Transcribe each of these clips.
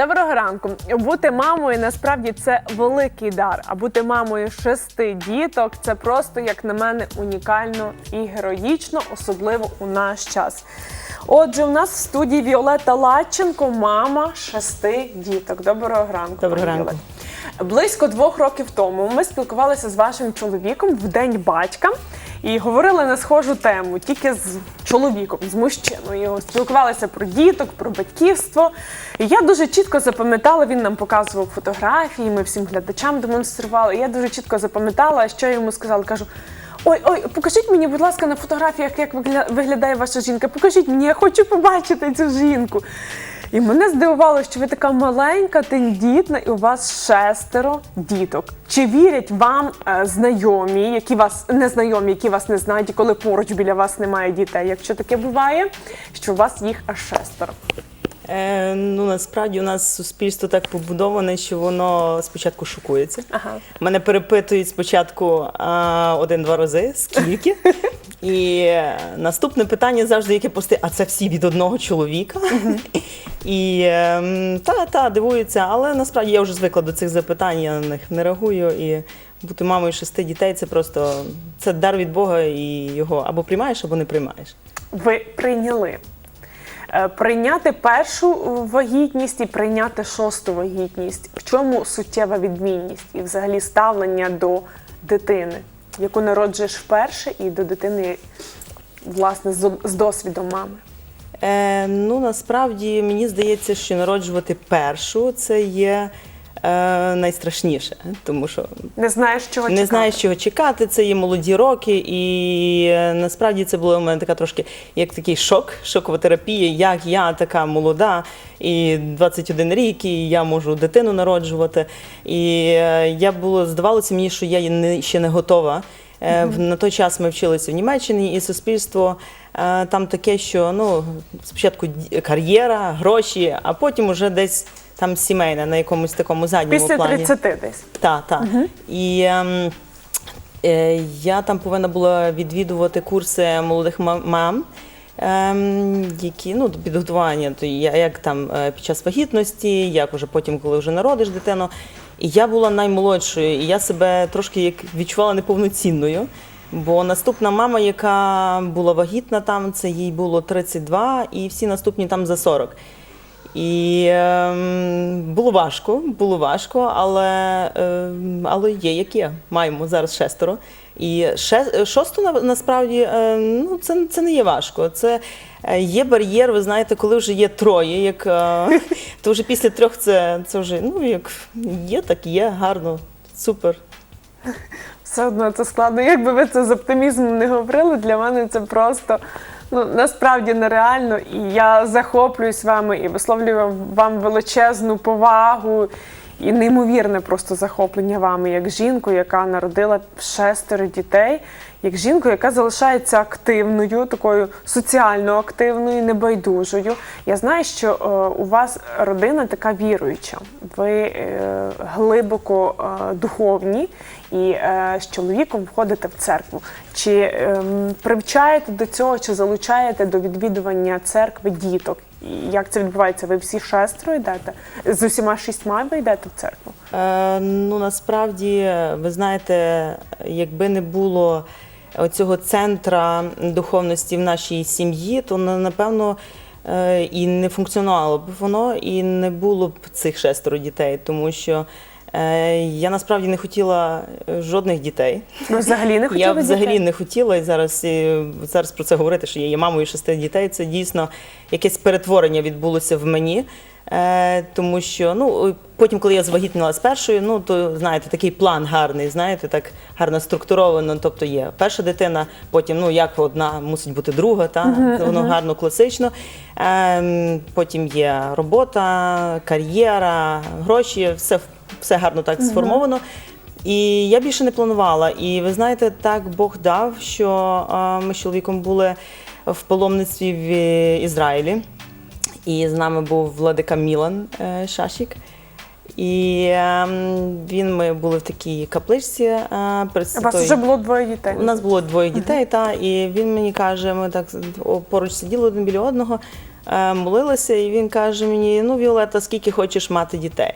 Доброго ранку. Бути мамою насправді це великий дар. А бути мамою шести діток це просто, як на мене, унікально і героїчно, особливо у наш час. Отже, у нас в студії Віолетта Лаченко, мама шести діток. Доброго ранку. Доброго ранку. Близько двох років тому ми спілкувалися з вашим чоловіком в день батька і говорили на схожу тему, тільки з чоловіком, з мужчиною. Спілкувалися про діток, про батьківство. І я дуже чітко запам'ятала, він нам показував фотографії, ми всім глядачам демонстрували. І я дуже чітко запам'ятала, що я йому сказала. Кажу. Ой, ой, покажіть мені, будь ласка, на фотографіях, як вигля- виглядає ваша жінка. Покажіть мені, я хочу побачити цю жінку. І мене здивувало, що ви така маленька, тендітна, і у вас шестеро діток. Чи вірять вам е, знайомі, які вас не знайомі, які вас не знають, і коли поруч біля вас немає дітей? Якщо таке буває, що у вас їх аж шестеро? Е, ну насправді у нас суспільство так побудоване, що воно спочатку шокується. Ага. Мене перепитують спочатку один-два рази, скільки. І наступне питання завжди, яке пости, а це всі від одного чоловіка. І ем, та, та, дивуються, але насправді я вже звикла до цих запитань, я на них не реагую. І бути мамою шести дітей це просто це дар від Бога, і його або приймаєш, або не приймаєш. Ви прийняли. Е, Прийняти першу вагітність і прийняти шосту вагітність. В чому суттєва відмінність і взагалі ставлення до дитини, яку народжуєш вперше, і до дитини, власне, з досвідом мами? Е, ну насправді мені здається, що народжувати першу це є е, найстрашніше, тому що Не знаєш, чого не чекати. знаєш, чого чекати. Це є молоді роки, і е, насправді це було у мене така трошки як такий шок, шокова терапія. Як я така молода, і 21 рік, і я можу дитину народжувати. І е, я було здавалося мені, що я не, ще не готова. Е, в- На той час ми вчилися в Німеччині, і суспільство е, там таке, що ну спочатку ді- кар'єра, гроші, а потім уже десь там сімейне на якомусь такому задньому Після плані. 30 десь. Так, так. І ем, е, я там повинна була відвідувати курси молодих ма- мам. Ем, які ну підготування, то я- як там е, під час вагітності, як уже потім, коли вже народиш дитину. І я була наймолодшою, і я себе трошки як відчувала неповноцінною. Бо наступна мама, яка була вагітна там, це їй було 32, і всі наступні там за 40. І ем, було важко, було важко, але, ем, але є як є. Маємо зараз шестеро. І ше, шосту на- насправді е, ну, це, це не є важко. Це е, є бар'єр, ви знаєте, коли вже є троє, як, е, то вже після трьох це, це вже ну, як є, так є, гарно, супер. Все одно це складно. Якби ви це з оптимізмом не говорили, для мене це просто ну насправді нереально. І я захоплююсь вами і висловлюю вам величезну повагу і неймовірне просто захоплення вами, як жінку, яка народила шестеро дітей, як жінку, яка залишається активною, такою соціально активною, небайдужою. Я знаю, що е, у вас родина така віруюча. Ви е, глибоко е, духовні і е, з чоловіком входите в церкву. Чи ем, привчаєте до цього, чи залучаєте до відвідування церкви діток? І як це відбувається? Ви всі шестеро йдете? З усіма шістьма ви йдете в церкву? Е, ну насправді, ви знаєте, якби не було цього центра духовності в нашій сім'ї, то напевно е, і не функціонувало б воно, і не було б цих шестеро дітей, тому що я насправді не хотіла е, жодних дітей. Ви взагалі не хотіли Я взагалі дітей? не хотіла і зараз, і зараз про це говорити, що я є мамою шести дітей. Це дійсно якесь перетворення відбулося в мені. Е, тому що ну потім, коли я звагітніла з першою, ну то знаєте, такий план гарний, знаєте, так гарно структуровано. Тобто є перша дитина, потім ну як одна мусить бути друга, та воно гарно класично. Е, потім є робота, кар'єра, гроші, все, все гарно так сформовано. І я більше не планувала. І ви знаєте, так Бог дав, що ми з чоловіком були в паломництві в Ізраїлі, і з нами був владика Мілан е, Шашік. І ем, він ми були в такій капличці. е, У вас вже було двоє дітей. у нас було двоє дітей, та і він мені каже, ми так поруч сиділи один біля одного. е, молилися, і він каже мені: ну, Віолета, скільки хочеш мати дітей?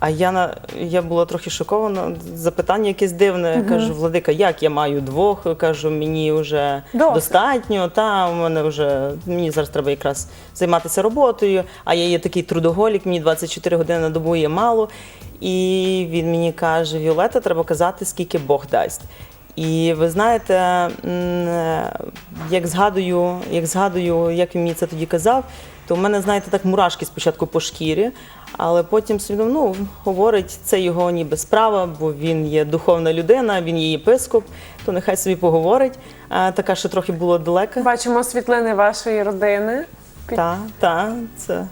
А я на я була трохи шокована. Запитання якесь дивне. Я кажу, Владика, як я маю двох? Кажу, мені вже Досить. достатньо. Та у мене вже мені зараз треба якраз займатися роботою. А я є такий трудоголік, мені 24 години на добу є мало. І він мені каже: Віолета, треба казати, скільки Бог дасть. І ви знаєте, як згадую, як згадую, як він мені це тоді казав, то в мене, знаєте, так мурашки спочатку по шкірі, але потім ну, говорить, це його ніби справа, бо він є духовна людина, він є єпископ, то нехай собі поговорить. А, така, що трохи було далека. Бачимо світлини вашої родини. Так, та, це,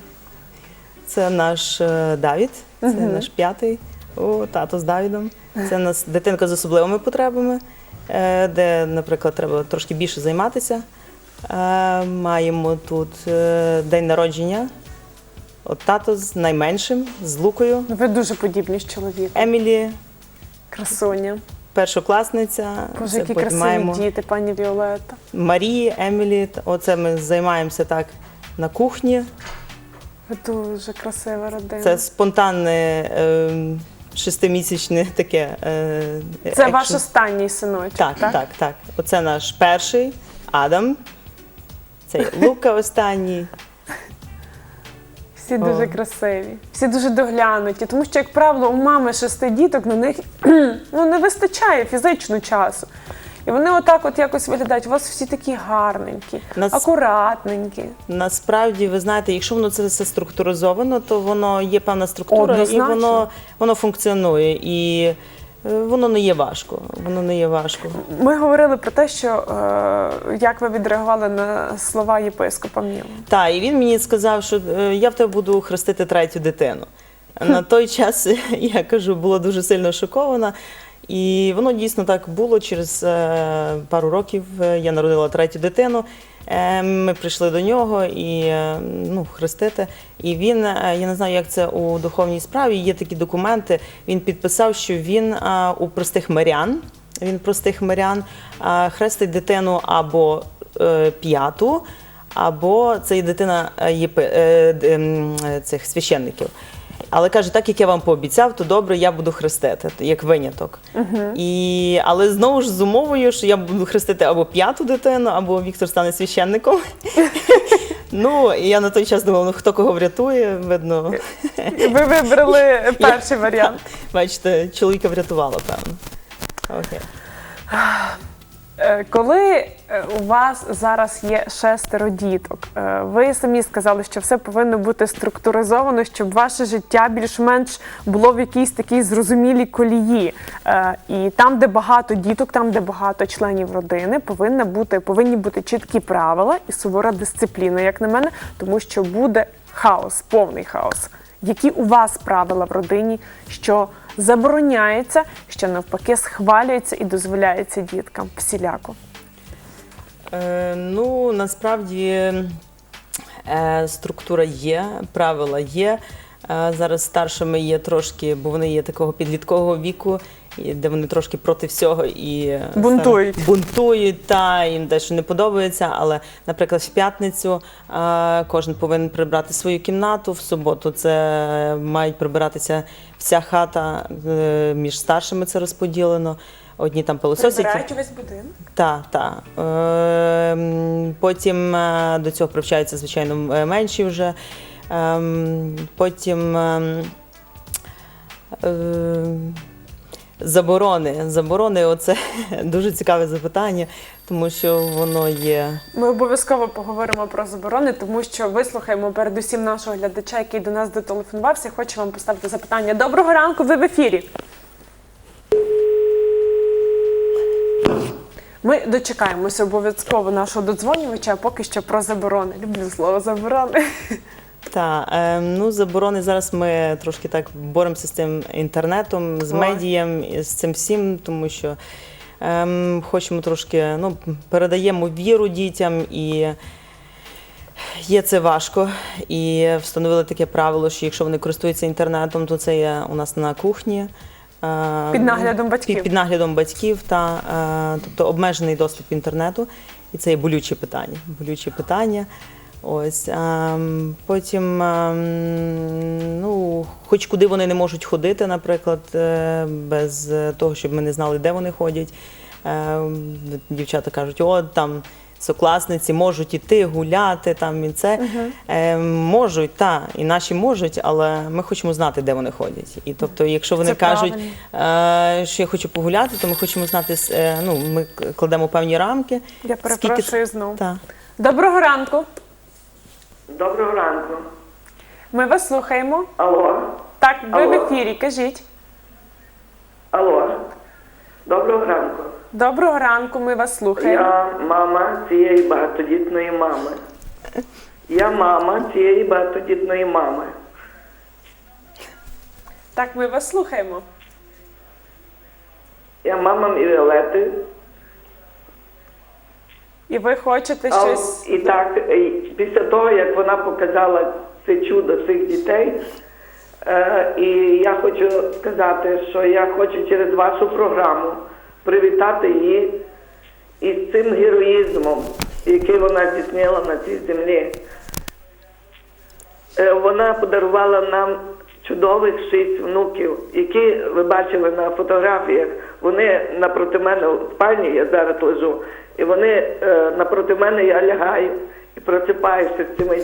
це наш е, Давід, це наш п'ятий, о, тато з Давідом. Це нас дитинка з особливими потребами, е, де, наприклад, треба трошки більше займатися. Е, Маємо тут день народження. От тато з найменшим, з Лукою, Ви дуже подібні з чоловіком. Емілі, Красуня. першокласниця. Боже, Це які красиві маємо діти, пані Віолетта. Марії, Емілі. Оце ми займаємося так на кухні. Ви дуже красива родина. Це спонтанне е, шестимісячне таке. Е, Це екшн. ваш останній синочок, Так, так? так, так, Оце наш перший Адам. Це Лука останній. Всі дуже красиві, всі дуже доглянуті. Тому що, як правило, у мами шести діток на них ну, не вистачає фізично часу. І вони отак от якось виглядають. У вас всі такі гарненькі, Нас- акуратненькі. Насправді, ви знаєте, якщо воно це все структуризовано, то воно є певна структура і воно, воно функціонує. І воно не є важко. Воно не є важко. Ми говорили про те, що е, як ви відреагували на слова єпископа Міла. Так, і він мені сказав, що е, я в тебе буду хрестити третю дитину. На той час я кажу, була дуже сильно шокована. І воно дійсно так було. Через е, пару років е, я народила третю дитину. Е, Ми прийшли до нього і е, ну, хрестити. І він, е, я не знаю, як це у духовній справі. Є такі документи. Він підписав, що він у простих мирян. Він простих мирян хрестить дитину або п'яту, або це є дитина ем, цих священників. Але каже, так як я вам пообіцяв, то добре, я буду хрестити, як виняток. І, але знову ж з умовою, що я буду хрестити або п'яту дитину, або Віктор стане священником. ну, і я на той час думала, ну хто кого врятує, видно. Ви вибрали перший варіант. Бачите, чоловіка врятувала, певно. Окей. Е, Коли е, у вас зараз є шестеро діток, е, ви самі сказали, що все повинно бути структуризовано, щоб ваше життя більш-менш було в якійсь такій зрозумілій колії. І там, де багато діток, там, де багато членів родини, повинна бути, повинні бути чіткі правила і сувора дисципліна, як на мене, тому що буде хаос, повний хаос. Які у вас правила в родині, що забороняється, що навпаки схвалюється і дозволяється діткам всіляко? Е, ну, насправді е, структура є, правила є. Е, зараз старшими є трошки, бо вони є такого підліткового віку, і де вони трошки проти всього і е, Бунтують. бунтують, та їм дещо не подобається. Але, наприклад, в п'ятницю е, кожен повинен прибрати свою кімнату. В суботу це мають прибиратися вся хата е, між старшими. Це розподілено. Одні там пилососять. весь будинок. Так, так. Ем, Потім е, до цього привчаються, звичайно, е, менші вже. Ем, Потім ем, заборони. Заборони оце дуже цікаве запитання, тому що воно є. Ми обов'язково поговоримо про заборони, тому що вислухаємо передусім нашого глядача, який до нас дотелефонувався. Хочу вам поставити запитання. Доброго ранку, ви в ефірі. Ми дочекаємося обов'язково нашого додзвонювача, а поки що про заборони. Люблю слово заборони. Та, ем, ну, заборони зараз ми трошки так боремося з цим інтернетом, з Ой. медієм, з цим всім, тому що ем, хочемо трошки, ну, передаємо віру дітям і. Є це важко, і встановили таке правило, що якщо вони користуються інтернетом, то це є у нас на кухні. Е, Під наглядом батьків. Під, під наглядом батьків, та, е, тобто обмежений доступ інтернету. І це є болюче питання. Болюче питання. Ось ем, потім, ем, ну, хоч куди вони не можуть ходити, наприклад, е, без е, того, щоб ми не знали, де вони ходять. Ем, Дівчата кажуть, о, там сокласниці можуть іти гуляти, там і це. Ем, можуть, так, і наші можуть, але ми хочемо знати, де вони ходять. І тобто, якщо вони Це кажуть, е, що я хочу погуляти, то ми хочемо знати, е, ну, ми кладемо певні рамки. Я перепрошую це- знову. Доброго ранку. Доброго ранку. Ми вас слухаємо. Алло, Так, ви в ефірі. Кажіть. алло. Доброго ранку. Доброго ранку, ми вас слухаємо. Я мама цієї багатодітної мами. Я мама цієї багатодітної мами. Так, ми вас слухаємо. Я мама Віолети. І ви хочете щось. І так, після того, як вона показала це чудо цих дітей, е, і я хочу сказати, що я хочу через вашу програму привітати її із цим героїзмом, який вона здійснила на цій землі. Е, Вона подарувала нам чудових шість внуків, які ви бачили на фотографіях. Вони напроти мене у спальні, я зараз лежу, і вони е, напроти мене я лягаю і просипаюся з цими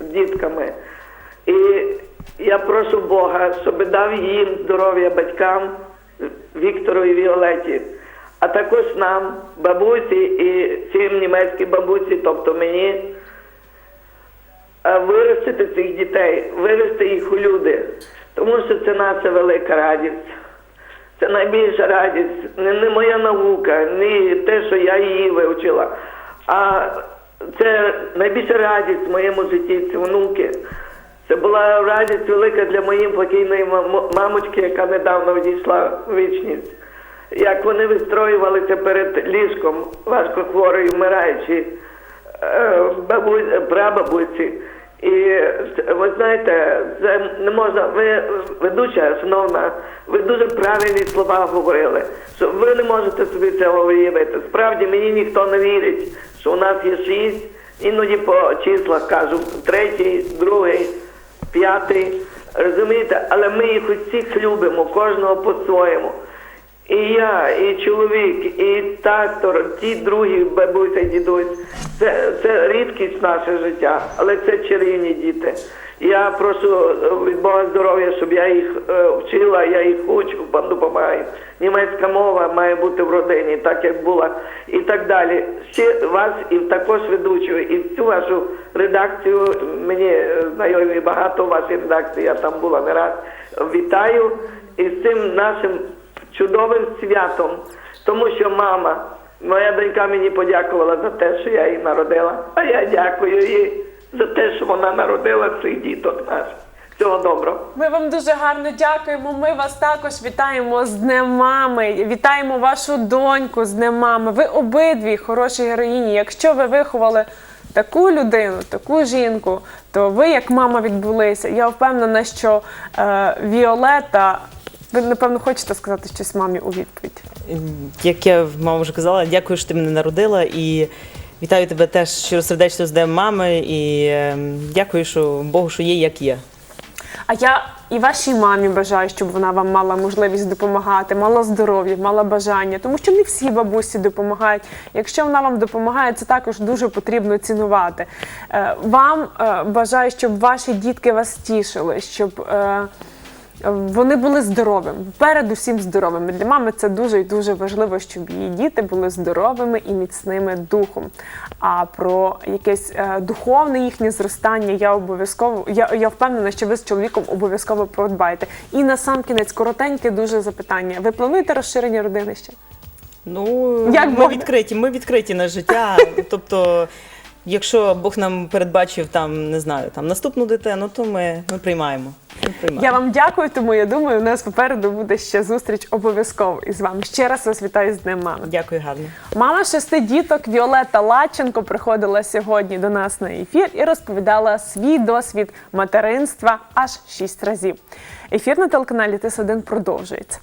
дітками. І я прошу Бога, щоб дав їм здоров'я батькам Віктору і Віолеті, а також нам, бабусі і цим німецькій бабусі, тобто мені е, виростити цих дітей, вивести їх у люди, тому що це наша велика радість. Це найбільша радість. Не, не моя наука, не те, що я її вивчила, а це найбільша радість в моєму житті, це внуки. Це була радість велика для моєї покійної мамочки, яка недавно відійшла в вічність. Як вони вистроювалися перед ліжком важко хворої, вмираючи е, бабу- прабабусі. І ви знаєте, це не можна. Ви ведуча, шановна, ви дуже правильні слова говорили. Що ви не можете собі цього уявити. Справді мені ніхто не вірить, що у нас є шість, іноді по числах кажу, третій, другий, п'ятий. Розумієте, але ми їх усіх любимо, кожного по-своєму. І я, і чоловік, і тактор, ті другі бабуся, і дідусь. Це, це рідкість наше життя, але це чарівні діти. Я прошу е, від Бога здоров'я, щоб я їх е, вчила, я їх учу, вам допомагаю. Німецька мова має бути в родині, так як була, і так далі. Ще вас і також ведучу, і всю вашу редакцію, мені е, знайомі багато вашої редакції, я там була не раз. Вітаю із цим нашим чудовим святом, тому що мама, моя донька мені подякувала за те, що я її народила. А я дякую їй за те, що вона народила цих діток наших. Всього доброго. Ми вам дуже гарно дякуємо. Ми вас також вітаємо з Днем мами. Вітаємо вашу доньку з Днем мами. Ви обидві хороші героїні. Якщо ви виховали таку людину, таку жінку, то ви, як мама, відбулися. Я впевнена, що е, Віолета. Ви напевно хочете сказати щось мамі у відповідь. Як я мама вже казала, дякую, що ти мене народила і вітаю тебе теж щиросердечно з Днем мами. І ем, дякую, що Богу, що є, як є. А я і вашій мамі бажаю, щоб вона вам мала можливість допомагати, мала здоров'я, мала бажання, тому що не всі бабусі допомагають. Якщо вона вам допомагає, це також дуже потрібно цінувати. Е, Вам е, бажаю, щоб ваші дітки вас тішили, щоб. е, Вони були здоровими, передусім здоровими. Для мами це дуже і дуже важливо, щоб її діти були здоровими і міцними духом. А про якесь е, духовне їхнє зростання я обов'язково я, я впевнена, що ви з чоловіком обов'язково подбаєте. І на сам кінець коротеньке дуже запитання. Ви плануєте розширення родини ще? Ну, Як ми Бог- відкриті, ми відкриті на життя. Тобто, якщо Бог нам передбачив там, не знаю, там наступну дитину, то ми, ми приймаємо. Ми приймаємо. Я вам дякую, тому я думаю, у нас попереду буде ще зустріч обов'язково із вами. Ще раз вас вітаю з Днем мами. Дякую гарно. Мама шести діток Віолетта Лаченко приходила сьогодні до нас на ефір і розповідала свій досвід материнства аж шість разів. Ефір на телеканалі ТС1 продовжується.